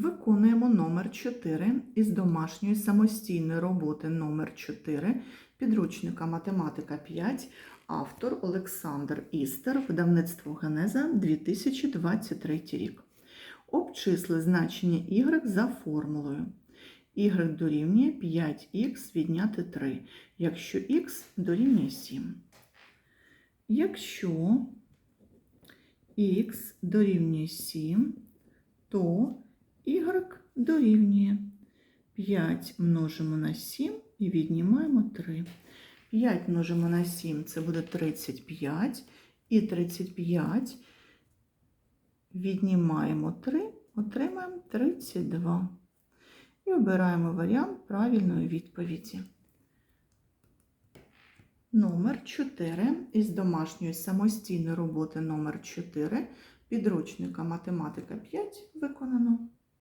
Виконуємо номер 4 із домашньої самостійної роботи номер 4 підручника Математика 5, автор Олександр Істер, видавництво Генеза 2023 рік. Обчисли значення y за формулою. y дорівнює 5х відняти 3, якщо х дорівнює 7. Якщо х дорівнює 7, то дорівнює 5 множимо на 7 і віднімаємо 3. 5 множимо на 7 це буде 35, і 35 віднімаємо 3, отримаємо 32. І обираємо варіант правильної відповіді. Номер 4 із домашньої самостійної роботи номер 4 підручника Математика 5 виконано.